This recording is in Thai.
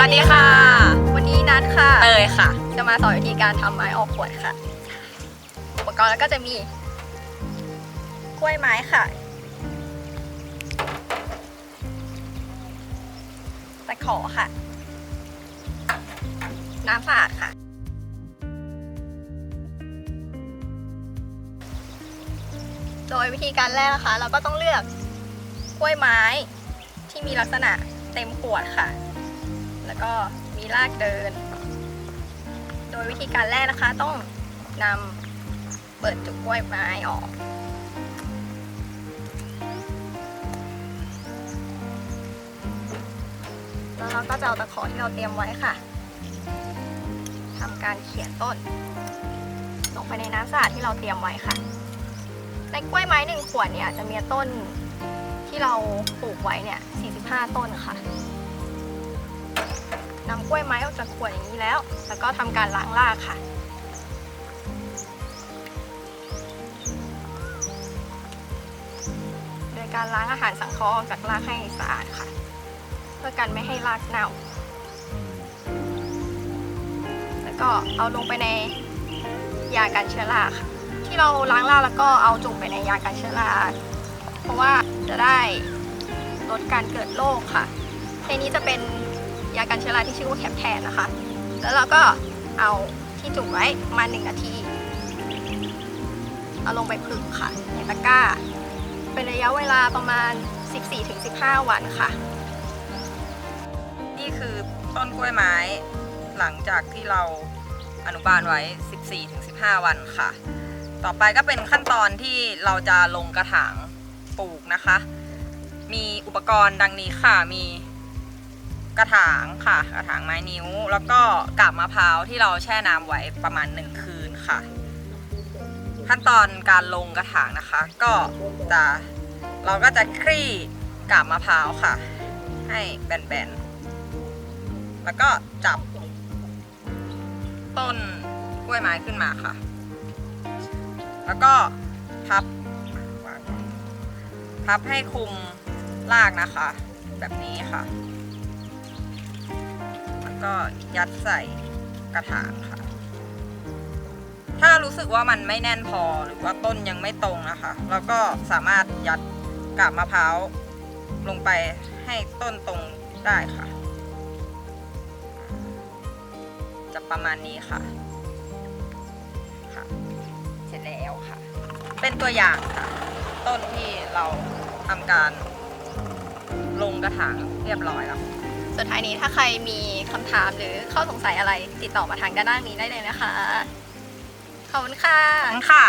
วัสดีค่ะ วันนี้นัดค่ะ เตยค่ะ จะมาสอนวิธีการทำไม้ออกขวดค่ะ อุปกรณ์แล้วก็จะมี กล้วยไม้ค่ะ ตะขอค่ะ น้ำสะอาดค่ะ โดยวิธีการแรกนะคะ เราก็ต้องเลือกกล้วยไม้ที่มีลักษณะเต็มขวดค่ะ แล้วก็มีรากเดิน โดยวิธีการแรกนะคะต้องนำเปิดจุกกล้วยไม้ออกแล้วเราก็จะเอาตะขอที่เราเตรียมไว้ค่ะทำการเขียนต้น ลงไปในน้ำสะอาดที่เราเตรียมไว้ค่ะ ในกล้วยไม้หนึ่งขวดเนี่ยจะมีต้นที่เราปลูกไว้เนี่ย 45 ต้นค่ะ นำกล้วยไม้ออกจากขวดอย่างนี้แล้ว แล้วก็ทำการล้างรากค่ะ โดยการล้างอาหารสังเคราะห์ออกจากรากให้สะอาดค่ะ เพื่อกันไม่ให้รากเน่า แล้วก็เอาลงไปในยากันเชื้อราค่ะ ที่เราล้างรากแล้วก็เอาจุ่มไปในยากันเชื้อราเพราะว่าจะได้ลดการเกิดโรคค่ะในนี้จะเป็น ยากันเชื้อราที่ชื่อว่าแคปแทนนะคะ แล้วเราก็เอาที่จุ่มไว้มาหนึ่งนาที เอาลงไปผึ่งค่ะในตะกร้า เป็นระยะเวลาประมาณ 14-15 วันค่ะ นี่คือต้นกล้วยไม้หลังจากที่เราอนุบาลไว้ 14-15 วันค่ะ ต่อไปก็เป็นขั้นตอนที่เราจะลงกระถางปลูกนะคะ มีอุปกรณ์ดังนี้ค่ะ มี กระถางค่ะ กระถางไม้นิ้ว แล้วก็กาบมะพร้าวที่เราแช่น้ำไว้ประมาณ 1 คืนค่ะ ขั้นตอนการลงกระถางนะคะ ก็จะเราก็จะคลี่กาบมะพร้าวค่ะ ให้แบนๆ แล้วก็จับต้นกล้วยไม้ขึ้นมาค่ะ แล้วก็พับพับให้คุมรากนะคะ แบบนี้ค่ะ ก็ยัดใส่กระถางค่ะ ถ้ารู้สึกว่ามันไม่แน่นพอหรือว่าต้นยังไม่ตรงนะคะ เราก็สามารถยัดกาบมะพร้าวลงไปให้ต้นตรงได้ค่ะ จะประมาณนี้ค่ะค่ะ เสร็จแล้วค่ะ เป็นตัวอย่างค่ะ ต้นที่เราทำการลงกระถางเรียบร้อยแล้ว สุดท้ายนี้ถ้าใครมีคำถามหรือข้อสงสัยอะไรติดต่อมาทางด้านล่างนี้ได้เลยนะคะ ขอบคุณค่ะขอบคุณค่ะ